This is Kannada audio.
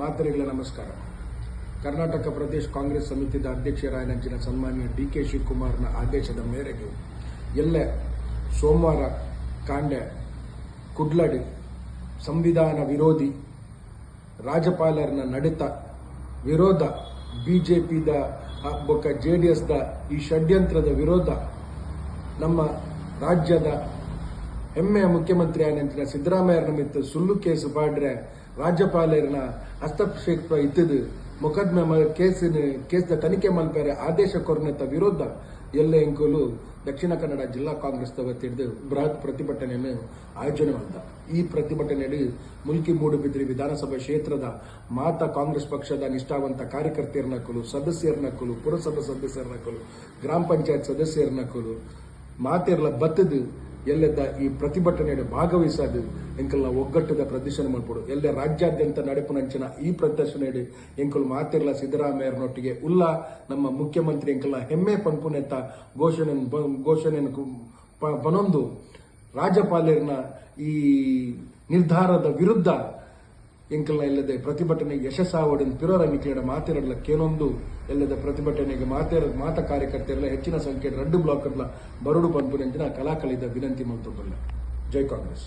ಮಾತರಿಗಳ ನಮಸ್ಕಾರ. ಕರ್ನಾಟಕ ಪ್ರದೇಶ ಕಾಂಗ್ರೆಸ್ ಸಮಿತಿದ ಅಧ್ಯಕ್ಷರಾಯನಂಚಿನ ಸನ್ಮಾನ್ಯ ಡಿ ಕೆ ಶಿವಕುಮಾರ್ನ ಆದೇಶದ ಮೇರೆಗೆ ಎಲ್ಲ ಸೋಮವಾರ ಕಾಂಡೆ ಕುಡ್ಲಡಿ ಸಂವಿಧಾನ ವಿರೋಧಿ ರಾಜ್ಯಪಾಲರನ್ನ ನಡೆತ ವಿರೋಧ ಬಿಜೆಪಿದ ಬೊಕ್ಕ ಜೆ ಡಿ ಎಸ್ದ ಈ ಷಡ್ಯಂತ್ರದ ವಿರೋಧ ನಮ್ಮ ರಾಜ್ಯದ ಹೆಮ್ಮೆಯ ಮುಖ್ಯಮಂತ್ರಿ ಆನಂತರ ಸಿದ್ದರಾಮಯ್ಯರ ನಿಮಿತ್ತ ಸುಳ್ಳು ಕೇಸು ಬಾಡ್ರೆ ರಾಜ್ಯಪಾಲರನ ಹಸ್ತಕ್ಷೇಪ ಇದ್ದದು ಮೊಕದ್ದಮೆ ಕೇಸಿನ ಕೇಸ್ದ ತನಿಖೆ ಮಲ್ಪೇರೆ ಆದೇಶ ಕೊರನೆತ ವಿರೋಧ ಎಲ್ಲ ಎಂಕುಲು ದಕ್ಷಿಣ ಕನ್ನಡ ಜಿಲ್ಲಾ ಕಾಂಗ್ರೆಸ್ ವತಿಯಿಂದ ಬೃಹತ್ ಪ್ರತಿಭಟನೆಯನ್ನು ಆಯೋಜನೆ ಮಾಡಿದ ಈ ಪ್ರತಿಭಟನೆಯಲ್ಲಿ ಮುಲ್ಕಿ ಮೂಡುಬಿದ್ರಿ ವಿಧಾನಸಭಾ ಕ್ಷೇತ್ರದ ಮಾತ ಕಾಂಗ್ರೆಸ್ ಪಕ್ಷದ ನಿಷ್ಠಾವಂತ ಕಾರ್ಯಕರ್ತೆಯರ್ನಕಲು ಸದಸ್ಯರನಕಲು ಪುರಸಭಾ ಸದಸ್ಯರನಕಲು ಗ್ರಾಮ ಪಂಚಾಯತ್ ಸದಸ್ಯರನಕಲು ಮಾತೆರ್ಲ ಬತ್ತದು ಎಲ್ಲೆದ್ದ ಈ ಪ್ರತಿಭಟನೆಯಲ್ಲಿ ಭಾಗವಹಿಸದು ಎಂಕಲ್ನ ಒಗ್ಗಟ್ಟದ ಪ್ರದರ್ಶನ ಮಾಡ್ಬೋದು ಎಲ್ಲ ರಾಜ್ಯಾದ್ಯಂತ ನಡೆಪುನಂಚಿನ ಈ ಪ್ರದರ್ಶನ ಎಂಕಲ್ ಮಾತಿರ್ಲ ಸಿದ್ದರಾಮಯ್ಯರೊಟ್ಟಿಗೆ ಉಲ್ಲ. ನಮ್ಮ ಮುಖ್ಯಮಂತ್ರಿ ಎಂಕಲ್ನ ಹೆಮ್ಮೆ ಪಂಪುನೆತ್ತ ಘೋಷಣೆ ಘೋಷಣೆಯನ್ನು ಬನೊಂದು ರಾಜ್ಯಪಾಲರನ ಈ ನಿರ್ಧಾರದ ವಿರುದ್ಧ ಎಂಕಲ್ನ ಇಲ್ಲದೆ ಪ್ರತಿಭಟನೆ ಯಶಸ್ಸಾವಡನ್ ಪಿರೋರ ನಿಕ್ಲಿಡ ಮಾತಿರಲ್ಲ ಕೆಲವೊಂದು ಎಲ್ಲದ ಪ್ರತಿಭಟನೆಗೆ ಮಾತೇರ, ಮಾತ ಕಾರ್ಯಕರ್ತರೆಲ್ಲ ಹೆಚ್ಚಿನ ಸಂಖ್ಯೆ ರಡ್ಡು ಬ್ಲಾಕ್ಗಳ ಬರಡು ಪಂಪುನಂಚಿನ ಕಲಾಕಲಿದ ವಿನಂತಿ ಮಂತುಬಲ್ಲ ಜೈ ಕಾಂಗ್ರೆಸ್.